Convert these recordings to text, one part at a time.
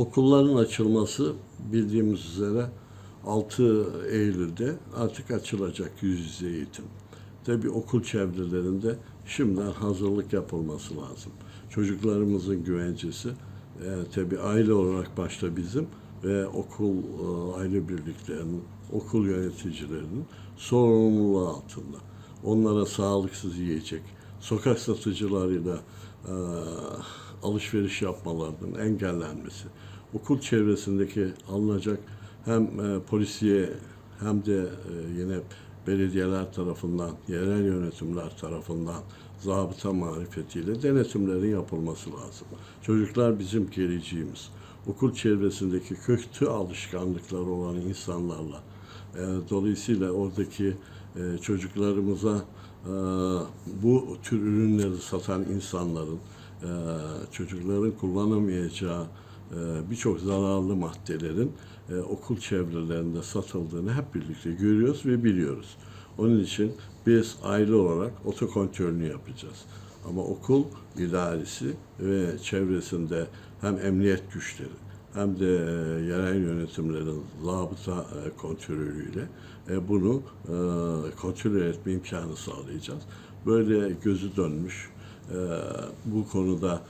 Okulların açılması bildiğimiz üzere 6 Eylül'de artık açılacak yüz yüze eğitim. Tabi okul çevrelerinde şimdiden hazırlık yapılması lazım. Çocuklarımızın güvencesi e, tabi aile olarak başta bizim ve okul e, aile birliklerinin, okul yöneticilerinin sorumluluğu altında. Onlara sağlıksız yiyecek, sokak satıcılarıyla e, alışveriş yapmalarının engellenmesi, okul çevresindeki alınacak hem e, polisiye hem de e, yine belediyeler tarafından, yerel yönetimler tarafından zabıta marifetiyle denetimlerin yapılması lazım. Çocuklar bizim geleceğimiz. Okul çevresindeki kötü alışkanlıkları olan insanlarla e, dolayısıyla oradaki e, çocuklarımıza e, bu tür ürünleri satan insanların e, çocukların kullanamayacağı birçok zararlı maddelerin okul çevrelerinde satıldığını hep birlikte görüyoruz ve biliyoruz. Onun için biz aile olarak otokontrolünü yapacağız. Ama okul idaresi ve çevresinde hem emniyet güçleri hem de e, yerel yönetimlerin zabıta e, kontrolüyle e, bunu kontrol etme imkanı sağlayacağız. Böyle gözü dönmüş bu konuda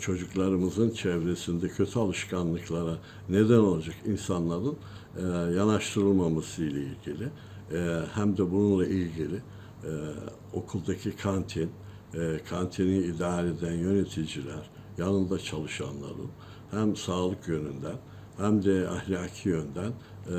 çocuklarımızın çevresinde kötü alışkanlıklara neden olacak insanların yanaştırılmaması ile ilgili hem de bununla ilgili okuldaki kantin, kantini idare eden yöneticiler, yanında çalışanların hem sağlık yönünden hem de ahlaki yönden e,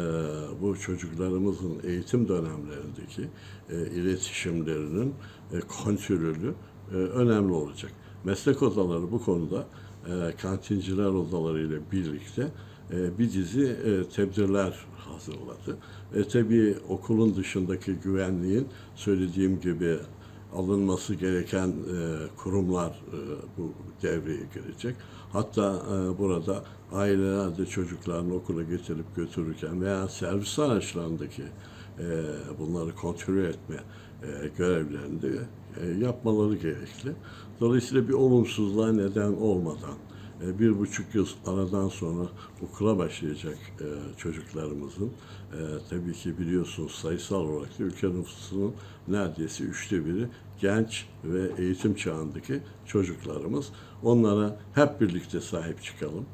bu çocuklarımızın eğitim dönemlerindeki e, iletişimlerinin e, kontrolü e, önemli olacak. Meslek odaları bu konuda e, kantinciler odaları ile birlikte e, bir dizi e, tedbirler hazırladı. E, tabii okulun dışındaki güvenliğin söylediğim gibi alınması gereken e, kurumlar e, bu devreye girecek. Hatta e, burada aileler de çocuklarını okula getirip götürürken veya servis araçlarındaki e, bunları kontrol etme e, görevlerini de e, yapmaları gerekli. Dolayısıyla bir olumsuzluğa neden olmadan e, bir buçuk yıl aradan sonra okula başlayacak e, çocuklarımızın e, tabii ki biliyorsunuz sayısal olarak da ülke nüfusunun neredeyse üçte biri genç ve eğitim çağındaki çocuklarımız. Onlara hep birlikte sahip çıkalım.